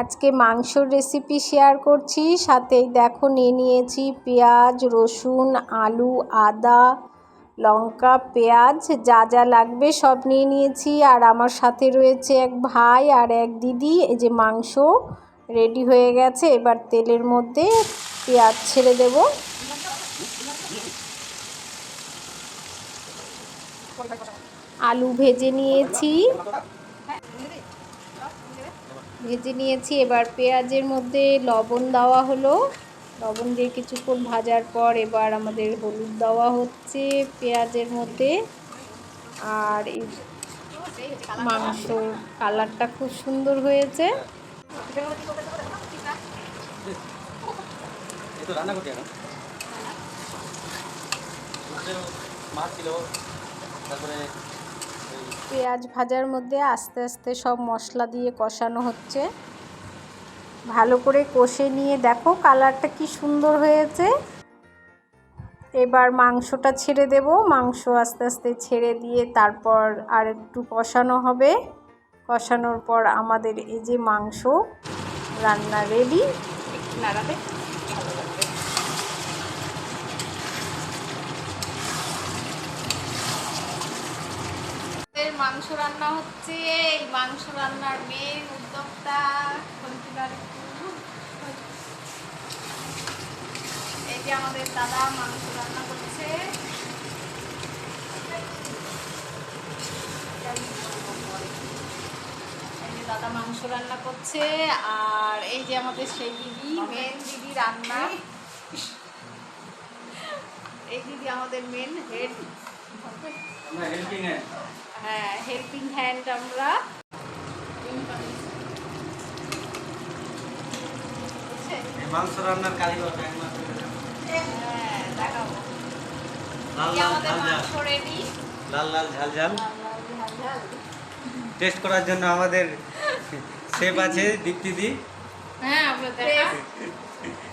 আজকে মাংসর recipe share করছি। সাথেই দেখো, নিয়ে নিয়েছি পেঁয়াজ, রসুন, আলু, আদা, লঙ্কা, পেঁয়াজ, যা যা লাগবে সব নিয়ে নিয়েছি। আর আমার সাথে রয়েছে এক ভাই আর এক দিদি। এই যে মাংস রেডি হয়ে গেছে, এবার তেলের মধ্যে পেঁয়াজ ছেড়ে দেব। আলু ভেজে নিয়েছি। ভেজে নিয়েছি। এবার পেঁয়াজের মধ্যে লবণ দেওয়া হলো। লবণ দিয়ে কিছুক্ষণ ভাজার পর এবার আমাদের হলুদ দেওয়া হচ্ছে পেঁয়াজের মধ্যে। আর মাংস কালারটা খুব সুন্দর হয়েছে। মাছ ছিল পেঁয়াজ ভাজার মধ্যে আস্তে আস্তে সব মশলা দিয়ে কষানো হচ্ছে। ভালো করে কষে নিয়ে দেখো কালারটা কি সুন্দর হয়েছে। এবার মাংসটা ছেড়ে দেব। মাংস আস্তে আস্তে ছেড়ে দিয়ে তারপর আর একটু কষানো হবে। কষানোর পর আমাদের এই যে মাংস রান্না রেডি নাড়াবে। মাংস রান্না হচ্ছে, এই মাংস রান্নার মেন উদ্যোক্তা এই যে আমাদের দাদা মাংস রান্না করছে। দাদা মাংস রান্না করছে, আর এই যে আমাদের সেই দিদি মেন দিদি রান্না। এই দিদি আমাদের মেন হেড হ্যাঁ হেল্পিং হ্যান্ড আমরা। মাংস রান্নার কারিগর হ্যাঁ দেখাবো। লাল লাল আমাদের ঝাল ঝাল। টেস্ট করার জন্য আমাদের শেফ আছে দীপ্তিদি হ্যাঁ